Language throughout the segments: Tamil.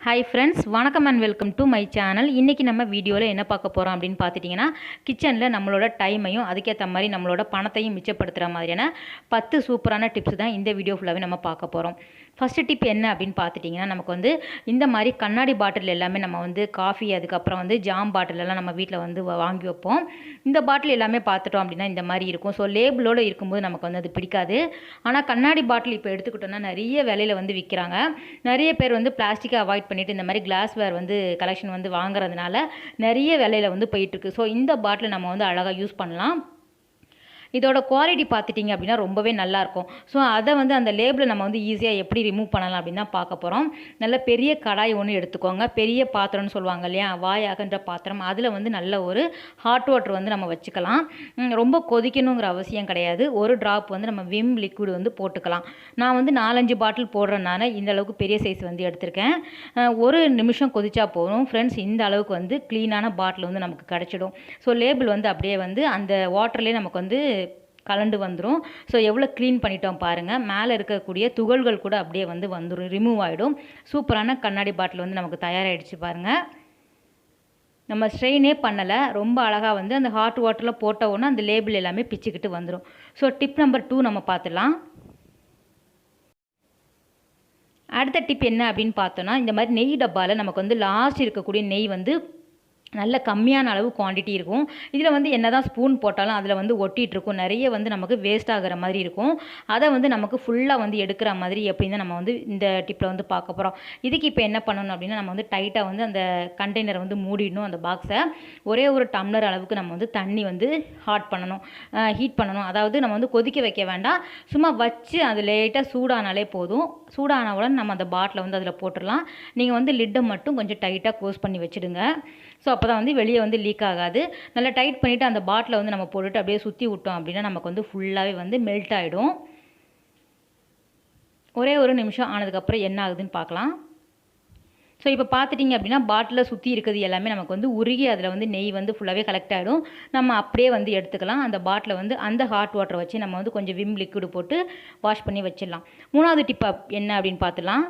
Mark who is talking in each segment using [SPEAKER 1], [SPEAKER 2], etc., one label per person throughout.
[SPEAKER 1] ஹாய் ஃப்ரெண்ட்ஸ் வணக்கம் and welcome to my channel இன்றைக்கி நம்ம வீடியோவில் என்ன பார்க்க போகிறோம் அப்படின்னு பார்த்துட்டிங்கன்னா கிச்சனில் நம்மளோட டைமையும் அதுக்கேற்ற மாதிரி நம்மளோட பணத்தையும் மிச்சப்படுத்துகிற மாதிரியான பத்து சூப்பரான டிப்ஸ் தான் இந்த வீடியோ ஃபுல்லாகவே நம்ம பார்க்க போகிறோம் ஃபஸ்ட்டு டிப் என்ன அப்படின்னு பார்த்துட்டிங்கன்னா நமக்கு வந்து இந்த மாதிரி கண்ணாடி பாட்டில் எல்லாமே நம்ம வந்து காஃபி அதுக்கப்புறம் வந்து ஜாம் பாட்டிலெல்லாம் நம்ம வீட்டில் வந்து வாங்கி வைப்போம். இந்த பாட்டில் எல்லாமே பார்த்துட்டோம் அப்படின்னா இந்த மாதிரி இருக்கும். ஸோ லேபிளோடு இருக்கும்போது நமக்கு வந்து அது பிடிக்காது. ஆனால் கண்ணாடி பாட்டில் இப்போ எடுத்துக்கிட்டோம்னா நிறைய விலையில வந்து விற்கிறாங்க நிறைய பேர் வந்து பிளாஸ்டிக்கை அவாய்ட் பண்ணிட்டு இந்த மாதிரி கிளாஸ்வேர் வந்து கலெக்ஷன் வந்து வாங்குறதுனால நிறைய விலையில வந்து போயிட்டுருக்கு ஸோ இந்த பாட்டில் நம்ம வந்து அழகாக யூஸ் பண்ணலாம். இதோட குவாலிட்டி பார்த்துட்டிங்க அப்படின்னா ரொம்பவே நல்லாயிருக்கும். ஸோ அதை வந்து அந்த லேபிளை நம்ம வந்து ஈஸியாக எப்படி ரிமூவ் பண்ணலாம் அப்படின்னு தான் பார்க்க போகிறோம் நல்ல பெரிய கடாய் ஒன்று எடுத்துக்கோங்க. பெரிய பாத்திரம்னு சொல்லுவாங்க இல்லையா? வாய் அகன்ற பாத்திரம். அதில் வந்து நல்ல ஒரு ஹாட் வாட்டர் வந்து நம்ம வச்சுக்கலாம். ரொம்ப கொதிக்கணுங்கிற அவசியம் கிடையாது. ஒரு ட்ராப் வந்து நம்ம விம் லிக்விட் வந்து போட்டுக்கலாம். நான் வந்து நாலஞ்சு பாட்டில் போடுறதுனால இந்த அளவுக்கு பெரிய சைஸ் வந்து எடுத்திருக்கேன். ஒரு நிமிஷம் கொதிச்சா போதும். ஃப்ரெண்ட்ஸ் இந்த அளவுக்கு வந்து க்ளீனான பாட்டில் வந்து நமக்கு கிடச்சிடும். ஸோ லேபிள் வந்து அப்படியே வந்து அந்த வாட்டர்லேயே நமக்கு வந்து கலண்டு வந்துடும் ஸோ எவ்வளோ க்ளீன் பண்ணிட்டோம் பாருங்கள் மேலே இருக்கக்கூடிய துகள்கள் கூட அப்படியே வந்து வந்துடும் ரிமூவ் ஆகிடும் சூப்பரான கண்ணாடி பாட்டில் வந்து நமக்கு தயாராகிடுச்சு பாருங்கள் நம்ம ஸ்ட்ரெயினே பண்ணலை. ரொம்ப அழகாக வந்து அந்த ஹாட் வாட்டரில் போட்ட உடனே அந்த லேபிள் எல்லாமே பிச்சுக்கிட்டு வந்துடும் ஸோ டிப் நம்பர் டூ நம்ம பார்த்துலாம் அடுத்த டிப் என்ன அப்படின்னு பார்த்தோன்னா இந்த மாதிரி நெய் டப்பாவில் நமக்கு வந்து லாஸ்ட் இருக்கக்கூடிய நெய் வந்து நல்ல கம்மியான அளவு குவான்டிட்டி இருக்கும். இதில் வந்து என்ன தான் ஸ்பூன் போட்டாலும் அதில் வந்து ஒட்டிகிட்ருக்கும் நிறைய வந்து நமக்கு வேஸ்ட் ஆகிற மாதிரி இருக்கும். அதை வந்து நமக்கு ஃபுல்லாக வந்து எடுக்கிற மாதிரி எப்படின்னு தான் நம்ம வந்து இந்த டிப்பில் வந்து பார்க்க போகிறோம் இதுக்கு இப்போ என்ன பண்ணணும் அப்படின்னா நம்ம வந்து டைட்டாக வந்து அந்த கண்டெய்னரை வந்து மூடிடணும் அந்த பாக்ஸை ஒரே ஒரு டம்ளர் அளவுக்கு நம்ம வந்து தண்ணி வந்து ஹாட் பண்ணணும். ஹீட் பண்ணணும். அதாவது நம்ம வந்து கொதிக்க வைக்க வேண்டாம். சும்மா வச்சு அது லேட்டாக சூடானாலே போதும். சூடானவுடன் நம்ம அந்த பாட்டிலை வந்து அதில் போட்டுடலாம். நீங்கள் வந்து லிட்டை மட்டும் கொஞ்சம் டைட்டாக க்ளோஸ் பண்ணி வச்சுடுங்க. ஸோ அப்போ தான் வந்து வெளியே வந்து லீக் ஆகாது. நல்லா டைட் பண்ணிவிட்டு அந்த பாட்டிலை வந்து நம்ம போட்டுட்டு அப்படியே சுற்றி விட்டோம் அப்படின்னா நமக்கு வந்து ஃபுல்லாகவே வந்து மெல்ட் ஆகிடும் ஒரே ஒரு நிமிஷம் ஆனதுக்கப்புறம் என்ன ஆகுதுன்னு பார்க்கலாம். ஸோ இப்போ பார்த்துட்டிங்க அப்படின்னா பாட்டிலில் சுற்றி இருக்கிறது எல்லாமே நமக்கு வந்து உருகி அதில் வந்து நெய் வந்து ஃபுல்லாகவே கலெக்ட் ஆகிடும் நம்ம அப்படியே வந்து எடுத்துக்கலாம். அந்த பாட்டிலில் வந்து அந்த ஹாட் வாட்டரை வச்சு நம்ம வந்து கொஞ்சம் விம் லிக்விடு போட்டு வாஷ் பண்ணி வச்சிடலாம். மூணாவது டிப் என்ன அப்படின்னு பார்த்துலாம்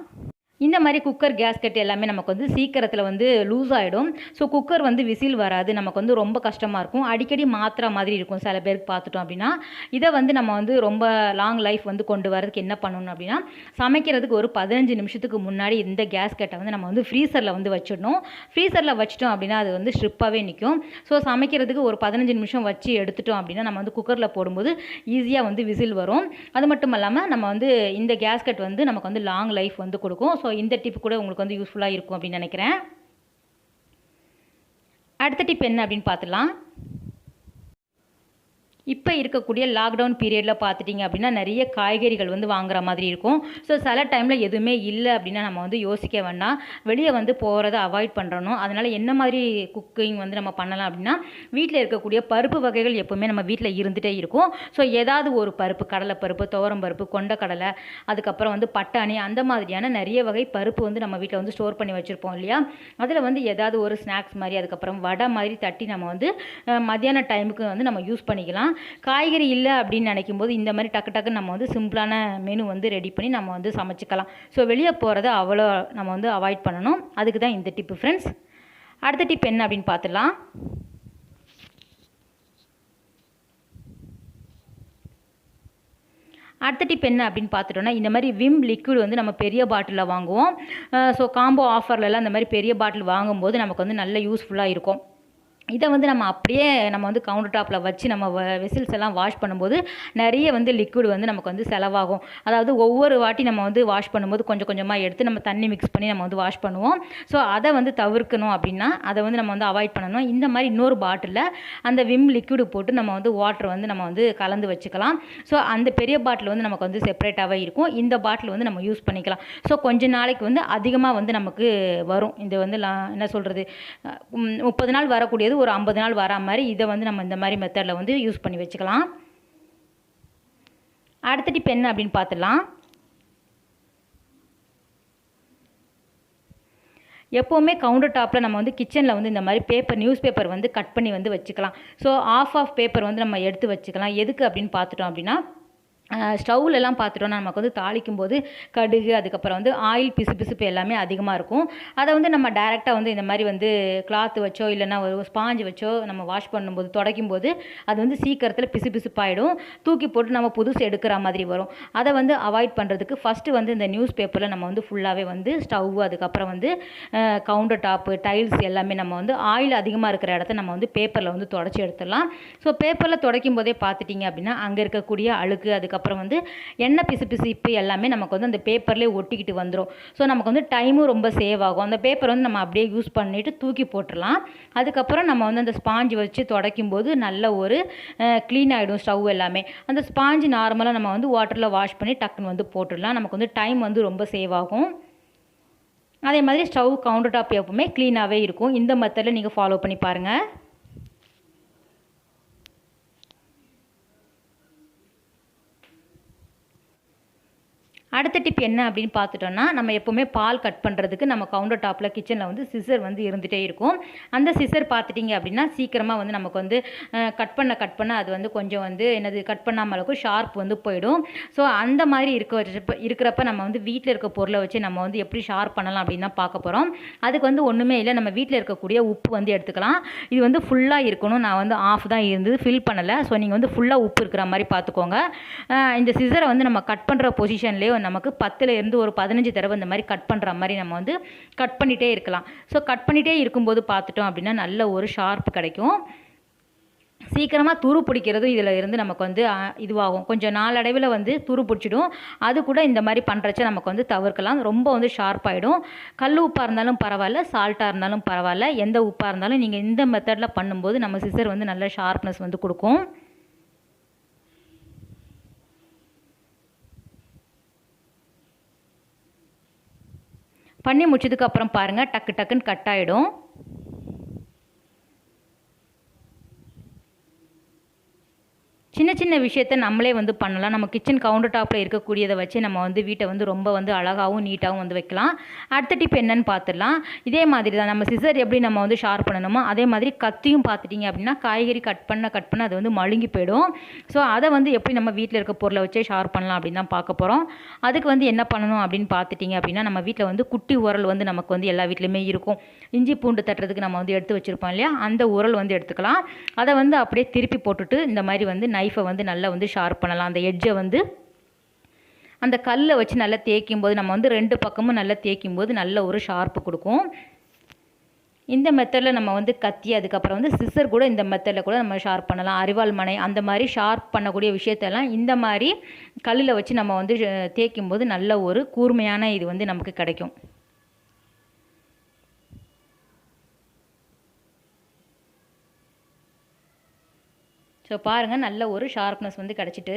[SPEAKER 1] இந்த மாதிரி குக்கர் கேஸ்கெட் எல்லாமே நமக்கு வந்து சீக்கிரத்தில் வந்து லூஸ் ஆகிடும் ஸோ குக்கர் வந்து விசில் வராது. நமக்கு வந்து ரொம்ப கஷ்டமாக இருக்கும். அடிக்கடி மாற்றுற மாதிரி இருக்கும். சில பேருக்கு பார்த்துட்டோம் அப்படின்னா. இதை வந்து நம்ம வந்து ரொம்ப லாங் லைஃப் வந்து கொண்டு வரதுக்கு என்ன பண்ணணும் அப்படின்னா சமைக்கிறதுக்கு ஒரு பதினஞ்சு நிமிஷத்துக்கு முன்னாடி இந்த கேஸ்கெட்டை வந்து நம்ம வந்து ஃப்ரீசரில் வந்து வச்சிடணும். ஃப்ரீசரில் வச்சிட்டோம் அப்படின்னா அது வந்து ஸ்ட்ரிப்பாகவே நிற்கும் ஸோ சமைக்கிறதுக்கு ஒரு பதினஞ்சு நிமிஷம் வச்சு எடுத்துட்டோம் அப்படின்னா நம்ம வந்து குக்கரில் போடும்போது ஈஸியாக வந்து விசில் வரும். அது மட்டும் இல்லாமல் நம்ம வந்து இந்த கேஸ்கெட் வந்து நமக்கு வந்து லாங் லைஃப் வந்து கொடுக்கும். ஸோ இந்த டிப் கூட உங்களுக்கு வந்து யூஸ்ஃபுல்லாக இருக்கும் அப்படின்னு நினைக்கிறேன். அடுத்த டிப் என்ன அப்படின்னு பார்த்துலாம் இப்போ இருக்கக்கூடிய லாக்டவுன் பீரியடில் பார்த்துட்டிங்க அப்படின்னா நிறைய காய்கறிகள் வந்து வாங்குற மாதிரி இருக்கும். ஸோ சில டைமில் எதுவுமே இல்லை அப்படின்னா நம்ம வந்து யோசிக்க வேண்டாம். வெளியே வந்து போகிறத அவாய்ட் பண்ணுறணும் அதனால் என்ன மாதிரி குக்கிங் வந்து நம்ம பண்ணலாம் அப்படின்னா வீட்டில் இருக்கக்கூடிய பருப்பு வகைகள் எப்போவுமே நம்ம வீட்டில் இருந்துகிட்டே இருக்கும். ஸோ ஏதாவது ஒரு பருப்பு கடலை பருப்பு துவரம் பருப்பு கொண்டக்கடலை அதுக்கப்புறம் வந்து பட்டாணி அந்த மாதிரியான நிறைய வகை பருப்பு வந்து நம்ம வீட்டில் வந்து ஸ்டோர் பண்ணி வச்சுருப்போம் இல்லையா? அதில் வந்து ஏதாவது ஒரு ஸ்நாக்ஸ் மாதிரி அதுக்கப்புறம் வடை மாதிரி தட்டி நம்ம வந்து அஹ், மத்தியான டைமுக்கு வந்து நம்ம யூஸ் பண்ணிக்கலாம். காய்கறி இல்லை அப்படின்னு நினைக்கும் போது இந்த மாதிரி டக்கு டக்கு நம்ம வந்து சிம்பிளான மெனு வந்து ரெடி பண்ணி நம்ம வந்து சமைச்சிக்கலாம். ஸோ வெளியே போகிறத அவ்வளோ நம்ம வந்து அவாய்ட் பண்ணணும். அதுக்கு தான் இந்த டிப்பு ஃப்ரெண்ட்ஸ் அடுத்த டிப் என்ன அப்படின்னு பார்த்துடலாம். அடுத்த டிப் என்ன அப்படின்னு பார்த்துட்டோன்னா இந்த மாதிரி விம் லிக்விட் வந்து நம்ம பெரிய பாட்டிலில் வாங்குவோம். ஸோ காம்போ ஆஃபர்லலாம் இந்த மாதிரி பெரிய பாட்டில் வாங்கும்போது நமக்கு வந்து நல்ல யூஸ்ஃபுல்லாக இருக்கும். இதை வந்து நம்ம அப்படியே நம்ம வந்து கவுண்டர் டாப்பில் வச்சு நம்ம வெசில்ஸ் எல்லாம் வாஷ் பண்ணும்போது நிறைய வந்து லிக்விட் வந்து நமக்கு வந்து செலவாகும். அதாவது ஒவ்வொரு வாட்டி நம்ம வந்து வாஷ் பண்ணும்போது கொஞ்சம் கொஞ்சமாக எடுத்து நம்ம தண்ணி மிக்ஸ் பண்ணி நம்ம வந்து வாஷ் பண்ணுவோம். ஸோ அதை வந்து தவிர்க்கணும் அப்படின்னா அதை வந்து நம்ம வந்து அவாய்ட் பண்ணணும். இந்த மாதிரி இன்னொரு பாட்டிலில் அந்த விம் லிக்விடு போட்டு நம்ம வந்து வாட்டர் வந்து நம்ம வந்து கலந்து வச்சுக்கலாம். ஸோ அந்த பெரிய பாட்டில் வந்து நமக்கு வந்து செப்பரேட்டாகவே இருக்கும். இந்த பாட்டில் வந்து நம்ம யூஸ் பண்ணிக்கலாம். ஸோ கொஞ்ச நாளைக்கு வந்து அதிகமாக வந்து நமக்கு வரும். இது வந்து என்ன சொல்கிறது முப்பது நாள் வரக்கூடியது ஒரு ஐம்பது நாள் வரா மாதிரி இதை வந்து நம்ம இந்த மாதிரி மெத்தடில் வந்து யூஸ் பண்ணி வச்சுக்கலாம். அடுத்த டிப் என்ன அப்படின்னு பார்த்துடலாம். எப்போவுமே கவுண்டர் டாப்பில் நம்ம வந்து கிச்சனில் வந்து இந்த மாதிரி பேப்பர் நியூஸ் பேப்பர் வந்து கட் பண்ணி வந்து வச்சுக்கலாம். ஸோ ஆஃப் ஆஃப் பேப்பர் வந்து நம்ம எடுத்து வச்சுக்கலாம். எதுக்கு அப்படின்னு பார்த்துட்டோம் அப்படின்னா ஸ்டவ்லெல்லாம் பார்த்துட்டோம்னா நமக்கு வந்து தாளிக்கும் போது கடுகு அதுக்கப்புறம் வந்து ஆயில் பிசு பிசுப்பு எல்லாமே அதிகமாக இருக்கும். அதை வந்து நம்ம டேரெக்டாக வந்து இந்த மாதிரி வந்து கிளாத் வச்சோ இல்லைன்னா ஒரு ஸ்பாஞ்சு வச்சோ நம்ம வாஷ் பண்ணும்போது துடைக்கும் போது அது வந்து சீக்கிரத்தில் பிசு பிசுப்பாயிடும். தூக்கி போட்டு நம்ம புதுசு எடுக்கிற மாதிரி வரும். அதை வந்து அவாய்ட் பண்ணுறதுக்கு ஃபஸ்ட்டு வந்து இந்த நியூஸ் பேப்பரில் நம்ம வந்து ஃபுல்லாகவே வந்து ஸ்டவ் அதுக்கப்புறம் வந்து கவுண்டர் டாப்பு டைல்ஸ் எல்லாமே நம்ம வந்து ஆயில் அதிகமாக இருக்கிற இடத்த நம்ம வந்து பேப்பரில் வந்து தொடச்சி எடுத்துடலாம். ஸோ பேப்பரில் துடைக்கும் போதே பார்த்துட்டிங்க அப்படின்னா அங்கே இருக்கக்கூடிய அழுக்கு அதுக்கப்புறம் வந்து எண்ணெய் பிசு பிசுப்பு எல்லாமே நமக்கு வந்து அந்த பேப்பர்லேயே ஒட்டிக்கிட்டு வந்துடும் ஸோ நமக்கு வந்து டைமும் ரொம்ப சேவ் ஆகும். அந்த பேப்பர் வந்து நம்ம அப்படியே யூஸ் பண்ணிவிட்டு தூக்கி போட்டுடலாம் அதுக்கப்புறம் நம்ம வந்து அந்த ஸ்பாஞ்சு வச்சு துடைக்கும் போது நல்ல ஒரு க்ளீன் ஆகிடும் ஸ்டவ் எல்லாமே. அந்த ஸ்பாஞ்சு நார்மலாக நம்ம வந்து வாட்டரில் வாஷ் பண்ணி டக்குன்னு வந்து போட்டுடலாம். நமக்கு வந்து டைம் வந்து ரொம்ப சேவ் ஆகும். அதே மாதிரி ஸ்டவ் கவுண்டர் டாப் எப்பவுமே க்ளீனாகவே இருக்கும். இந்த மெத்தடில் நீங்கள் ஃபாலோ பண்ணி பாருங்கள் அடுத்த டிப் என்ன அப்படின்னு பார்த்துட்டோன்னா நம்ம எப்போவுமே பால் கட் பண்ணுறதுக்கு நம்ம கவுண்டர் டாப்பில் கிச்சனில் வந்து சிசர் வந்து இருந்துகிட்டே இருக்கும். அந்த சிசர் பார்த்துட்டிங்க அப்படின்னா சீக்கிரமாக வந்து நமக்கு வந்து கட் பண்ண கட் பண்ண அது வந்து கொஞ்சம் வந்து என்னது கட் பண்ணாமல் இருக்கும் ஷார்ப் வந்து போயிடும். ஸோ அந்த மாதிரி இருக்க இருக்கிறப்ப நம்ம வந்து வீட்டில் இருக்க பொருளை வச்சு நம்ம வந்து எப்படி ஷார்ப் பண்ணலாம் அப்படின்னு தான் பார்க்க போகிறோம் அதுக்கு வந்து ஒன்றுமே இல்லை நம்ம வீட்டில் இருக்கக்கூடிய உப்பு வந்து எடுத்துக்கலாம். இது வந்து ஃபுல்லாக இருக்கணும். நான் வந்து ஆஃப் தான் இருந்தது ஃபில் பண்ணலை. ஸோ நீங்கள் வந்து ஃபுல்லாக உப்பு இருக்கிற மாதிரி பார்த்துக்கோங்க. இந்த சிசரை வந்து நம்ம கட் பண்ணுற பொசிஷன்லேயே நமக்கு பத்தில் இருந்து ஒரு பதினஞ்சு தடவை இந்த மாதிரி கட் பண்ணுற மாதிரி நம்ம வந்து கட் பண்ணிகிட்டே இருக்கலாம். ஸோ கட் பண்ணிகிட்டே இருக்கும்போது பார்த்துட்டோம் அப்படின்னா நல்ல ஒரு ஷார்ப் கிடைக்கும். சீக்கிரமாக துரு பிடிக்கிறதும் இதில் இருந்து நமக்கு வந்து இதுவாகும். கொஞ்சம் நாளடைவில் வந்து துரு பிடிச்சிடும். அது கூட இந்த மாதிரி பண்ணுறச்ச நமக்கு வந்து தவிர்க்கலாம். ரொம்ப வந்து ஷார்ப்பாகிடும் கல் உப்பாக இருந்தாலும் பரவாயில்ல சால்ட்டாக இருந்தாலும் பரவாயில்ல எந்த உப்பாக இருந்தாலும் நீங்கள் இந்த மெத்தடில் பண்ணும்போது நம்ம சிசர் வந்து நல்ல ஷார்ப்னஸ் வந்து கொடுக்கும். பண்ணி முடிச்சதுக்கப்புறம் பாருங்கள் டக்கு டக்குன்னு கட் ஆகிடும் சின்ன சின்ன விஷயத்த நம்மளே வந்து பண்ணலாம். நம்ம கிச்சன் கவுண்டர் டாப்பில் இருக்கக்கூடியதை வச்சு நம்ம வந்து வீட்டை வந்து ரொம்ப வந்து அழகாகவும் நீட்டாகவும் வந்து வைக்கலாம். அடுத்த டிப் என்னன்னு பார்த்துடலாம் இதே மாதிரி தான் நம்ம சிசர் எப்படி நம்ம வந்து ஷார்ப் பண்ணணுமோ அதே மாதிரி கத்தியும் பார்த்துட்டிங்க அப்படின்னா காய்கறி கட் பண்ண கட் பண்ண அது வந்து மழுங்கி போயிடும். ஸோ அதை வந்து எப்படி நம்ம வீட்டில் இருக்க பொருளை வச்சே ஷார்ப் பண்ணலாம் அப்படின்னு தான் பார்க்க போகிறோம் அதுக்கு வந்து என்ன பண்ணணும் அப்படின்னு பார்த்துட்டிங்க அப்படின்னா நம்ம வீட்டில் வந்து குட்டி உரல் வந்து நமக்கு வந்து எல்லா வீட்லேயுமே இருக்கும். இஞ்சி பூண்டு தட்டுறதுக்கு நம்ம வந்து எடுத்து வச்சுருப்போம் இல்லையா? அந்த உரல் வந்து எடுத்துக்கலாம். அதை வந்து அப்படியே திருப்பி போட்டுட்டு இந்த மாதிரி வந்து நைஃபை வந்து நல்லா வந்து ஷார்ப் பண்ணலாம். அந்த எட்ஜை வந்து அந்த கல்லை வச்சு நல்லா தேய்க்கும் போது நம்ம வந்து ரெண்டு பக்கமும் நல்லா தேய்க்கும் போது நல்ல ஒரு ஷார்ப்பு கொடுக்கும். இந்த மெத்தடில் நம்ம வந்து கத்தி அதுக்கப்புறம் வந்து சிசர் கூட இந்த மெத்தடில் கூட நம்ம ஷார்ப் பண்ணலாம். அரிவாள் மனை அந்த மாதிரி ஷார்ப் பண்ணக்கூடிய விஷயத்தெல்லாம் இந்த மாதிரி கல்லில் வச்சு நம்ம வந்து தேய்க்கும் போது நல்ல ஒரு கூர்மையான இது வந்து நமக்கு கிடைக்கும். ஸோ பாருங்கள் நல்ல ஒரு ஷார்ப்னஸ் வந்து கிடச்சிட்டு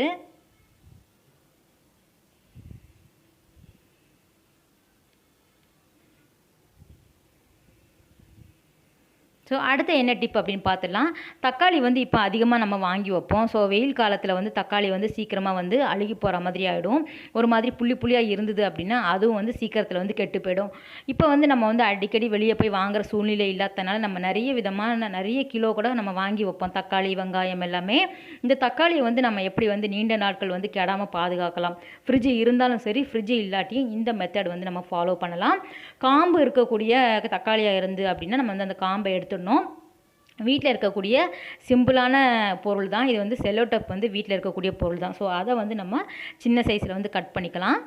[SPEAKER 1] ஸோ அடுத்து என்ன டிப் அப்படின்னு பார்த்துடலாம். தக்காளி வந்து இப்போ அதிகமாக நம்ம வாங்கி வைப்போம். ஸோ வெயில் காலத்தில் வந்து தக்காளி வந்து சீக்கிரமாக வந்து அழுகி போகிற மாதிரி ஆகிடும் ஒரு மாதிரி புள்ளி புள்ளியாக இருந்தது அப்படின்னா அதுவும் வந்து சீக்கிரத்தில் வந்து கெட்டு போயிடும். இப்போ வந்து நம்ம வந்து அடிக்கடி வெளியே போய் வாங்குற சூழ்நிலை இல்லாதனால நம்ம நிறைய விதமான நிறைய கிலோ கூட நம்ம வாங்கி வைப்போம். தக்காளி வெங்காயம் எல்லாமே. இந்த தக்காளியை வந்து நம்ம எப்படி வந்து நீண்ட நாட்கள் வந்து கெடாமல் பாதுகாக்கலாம்? ஃப்ரிட்ஜ் இருந்தாலும் சரி ஃப்ரிட்ஜ் இல்லாட்டியும் இந்த மெத்தட் வந்து நம்ம ஃபாலோ பண்ணலாம். காம்பு இருக்கக்கூடிய தக்காளியாக இருந்து அப்படின்னா நம்ம வந்து அந்த காம்பை எடுத்து எடுத்துடணும் வீட்டில் இருக்கக்கூடிய சிம்பிளான பொருள் தான். இது வந்து செல்லோடப் வந்து வீட்டில் இருக்கக்கூடிய பொருள் தான். ஸோ அதை வந்து நம்ம சின்ன சைஸில் வந்து கட் பண்ணிக்கலாம்.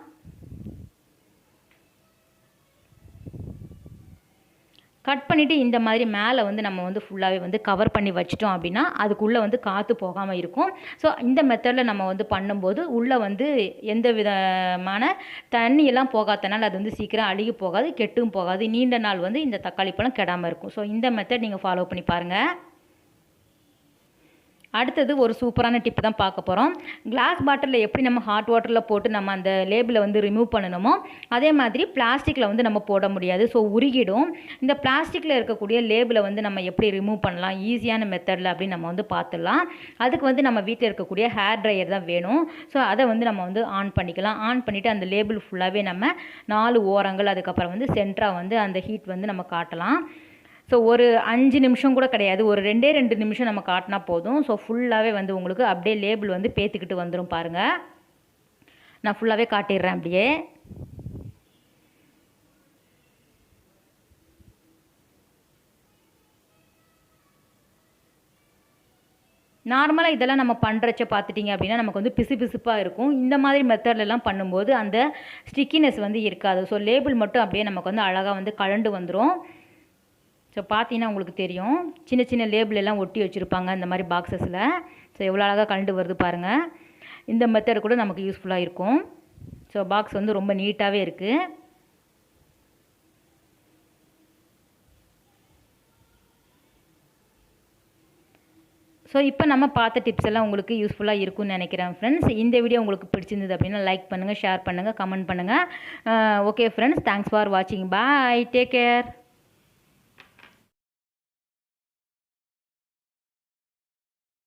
[SPEAKER 1] கட் பண்ணிவிட்டு இந்த மாதிரி மேலே வந்து நம்ம வந்து ஃபுல்லாகவே வந்து கவர் பண்ணி வச்சிட்டோம் அப்படின்னா அதுக்குள்ளே வந்து காற்று போகாமல் இருக்கும். ஸோ இந்த மெத்தடில் நம்ம வந்து பண்ணும்போது உள்ளே வந்து எந்த விதமான தண்ணியெல்லாம் போகாதனால அது வந்து சீக்கிரம் அழுகி போகாது கெட்டும் போகாது. நீண்ட நாள் வந்து இந்த தக்காளி பழம் கெடாமல் இருக்கும். ஸோ இந்த மெத்தட் நீங்கள் ஃபாலோ பண்ணி பாருங்கள் அடுத்தது ஒரு சூப்பரான டிப் தான் பார்க்க போகிறோம் கிளாஸ் பாட்டிலில் எப்படி நம்ம ஹாட் வாட்டரில் போட்டு நம்ம அந்த லேபிளை வந்து ரிமூவ் பண்ணணுமோ அதே மாதிரி பிளாஸ்டிக்கில் வந்து நம்ம போட முடியாது. ஸோ உருகிடும். இந்த பிளாஸ்டிக்கில் இருக்கக்கூடிய லேபிளை வந்து நம்ம எப்படி ரிமூவ் பண்ணலாம் ஈஸியான மெத்தடில் அப்படின்னு நம்ம வந்து பார்த்துடலாம். அதுக்கு வந்து நம்ம வீட்டில் இருக்கக்கூடிய ஹேர் ட்ரையர் தான் வேணும். ஸோ அதை வந்து நம்ம வந்து ஆன் பண்ணிக்கலாம். ஆன் பண்ணிவிட்டு அந்த லேபிள் ஃபுல்லாகவே நம்ம நாலு ஓரங்கள் அதுக்கப்புறம் வந்து சென்டராக வந்து அந்த ஹீட் வந்து நம்ம காட்டலாம். ஸோ ஒரு அஞ்சு நிமிஷம் கூட கிடையாது. ஒரு ரெண்டே ரெண்டு நிமிஷம் நம்ம காட்டினா போதும். ஸோ ஃபுல்லாகவே வந்து உங்களுக்கு அப்படியே லேபிள் வந்து பேத்துக்கிட்டு வந்துடும் பாருங்கள் நான் ஃபுல்லாகவே காட்டிடுறேன் அப்படியே. நார்மலாக இதெல்லாம் நம்ம பண்ணுறச்ச பார்த்துட்டிங்க அப்படின்னா நமக்கு வந்து பிசு பிசுப்பாக இருக்கும். இந்த மாதிரி மெத்தட்லலாம் பண்ணும்போது அந்த ஸ்டிக்கினஸ் வந்து இருக்காது. ஸோ லேபிள் மட்டும் அப்படியே நமக்கு வந்து அழகாக வந்து கலண்டு வந்துடும் ஸோ பார்த்தீங்கன்னா உங்களுக்கு தெரியும். சின்ன சின்ன லேபிள் எல்லாம் ஒட்டி வச்சுருப்பாங்க இந்த மாதிரி பாக்ஸஸில் ஸோ எவ்வளோ அழகாக கலண்டு வருது பாருங்கள் இந்த மெத்தட் கூட நமக்கு யூஸ்ஃபுல்லாக இருக்கும். ஸோ பாக்ஸ் வந்து ரொம்ப நீட்டாகவே இருக்குது ஸோ இப்போ நம்ம பார்த்த டிப்ஸ் எல்லாம் உங்களுக்கு யூஸ்ஃபுல்லாக இருக்கும்னு நினைக்கிறேன் ஃப்ரெண்ட்ஸ் இந்த வீடியோ உங்களுக்கு பிடிச்சிருந்தது அப்படின்னா லைக் பண்ணுங்கள் ஷேர் பண்ணுங்கள் கமெண்ட் பண்ணுங்கள் ஓகே ஃப்ரெண்ட்ஸ் தேங்க்ஸ் ஃபார் வாட்சிங் பாய் டேக் கேர்